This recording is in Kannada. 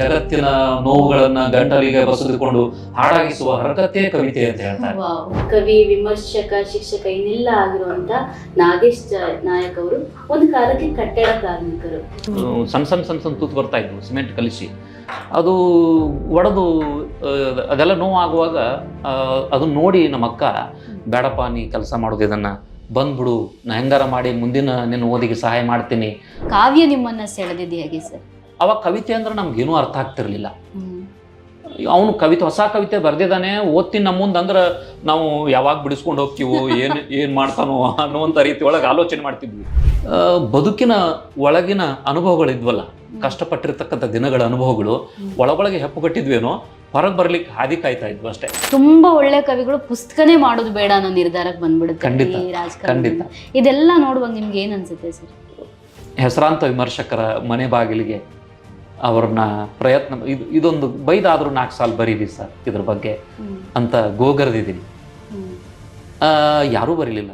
ಜಗತ್ತಿನ ನೋವುಗಳನ್ನ ಗಂಟಲಿಗೆ ಬಸಿದುಕೊಂಡು ಹಾಡಾಗಿಸುವ ಹರಕತೆ ಕವಿತೆ ಅಂತ ಹೇಳ್ತಾರೆ. ಕವಿ ವಿಮರ್ಶಕ ಶಿಕ್ಷಕ ಇನ್ನೆಲ್ಲ ಆಗಿರುವಂತ ನಾಗೇಶ್ ನಾಯಕ್ ಅವರು ಒಂದು ಕಾಲಕ್ಕೆ ಕಟ್ಟಡ ಕಾರ್ಮಿಕರು. ಸಣ್ಣ ಸಣ್ಣ ಸಣ್ಣ ಸಣ್ಣ ತೂತು ಬರ್ತಾ ಇದ್ವು ಸಿಮೆಂಟ್ ಕಲಿಸಿ. ಅದು ಒಡೆದು ಅದೆಲ್ಲ ನೋವಾಗುವಾಗ ಅದನ್ನ ನೋಡಿ ನಮ್ಮ ಅಕ್ಕ ಬೇಡಪ್ಪ ನೀ ಕೆಲಸ ಮಾಡೋದು ಇದನ್ನ ಬಂದ್ಬಿಡು ನಾ ಹೆಂಗಾರ ಮಾಡಿ ಮುಂದಿನ ನಿನ್ನ ಓದಿಗೆ ಸಹಾಯ ಮಾಡ್ತೀನಿ. ಕಾವ್ಯ ನಿಮ್ಮನ್ನ ಸೆಳೆದಿದೆ ಹೇಗೆ ಸರ್? ಅವಾಗ ಕವಿತೆ ಅಂದ್ರೆ ನಮ್ಗೇನೂ ಅರ್ಥ ಆಗ್ತಿರ್ಲಿಲ್ಲ. ಅವನು ಕವಿತೆ ಹೊಸ ಕವಿತೆ ಬರ್ದಿದ್ದಾನೆ ಓದ್ತೀನಿ ನಮ್ಮ ಮುಂದೆ ಅಂದ್ರೆ ನಾವು ಯಾವಾಗ ಬಿಡಿಸ್ಕೊಂಡು ಹೋಗ್ತೀವೋ ಏನು ಏನು ಮಾಡ್ತಾನೋ ಅನ್ನುವಂಥ ರೀತಿ ಒಳಗೆ ಆಲೋಚನೆ ಮಾಡ್ತಿದ್ವಿ. ಬದುಕಿನ ಒಳಗಿನ ಅನುಭವಗಳಿದ್ವಲ್ಲ ಕಷ್ಟಪಟ್ಟಿರ್ತಕ್ಕಂಥ ದಿನಗಳ ಅನುಭವಗಳು ಒಳಗೊಳಗೆ ಹೆಪ್ಪುಗಟ್ಟಿದ್ವೇನೋ ಹೊರಗೆ ಬರ್ಲಿಕ್ಕೆ ಹಾದಿ ಕಾಯ್ತಾ ಇದ್ವು ಅಷ್ಟೇ. ತುಂಬಾ ಒಳ್ಳೆ ಕವಿಗಳು ಪುಸ್ತಕನೇ ಮಾಡೋದು ಬೇಡ ಅನ್ನೋ ನಿರ್ಧಾರಕ್ಕೆ ಬಂದ್ಬಿಡುತ್ತೆ ಖಂಡಿತ, ಖಂಡಿತ. ಇದೆಲ್ಲ ನೋಡುವಾಗ ನಿಮ್ಗೆ ಏನು ಅನ್ಸುತ್ತೆ ಸರ್? ಹೆಸರಾಂತ ವಿಮರ್ಶಕರ ಮನೆ ಬಾಗಿಲಿಗೆ ಅವ್ರನ್ನ ಪ್ರಯತ್ನ ಇದು ಇದೊಂದು ಬೈದಾದರೂ ನಾಲ್ಕು ಸಾಲ ಬರೀರಿ ಸರ್ ಇದ್ರ ಬಗ್ಗೆ ಅಂತ ಗೋಗರ್ದಿದ್ದೀನಿ. ಯಾರೂ ಬರೀಲಿಲ್ಲ.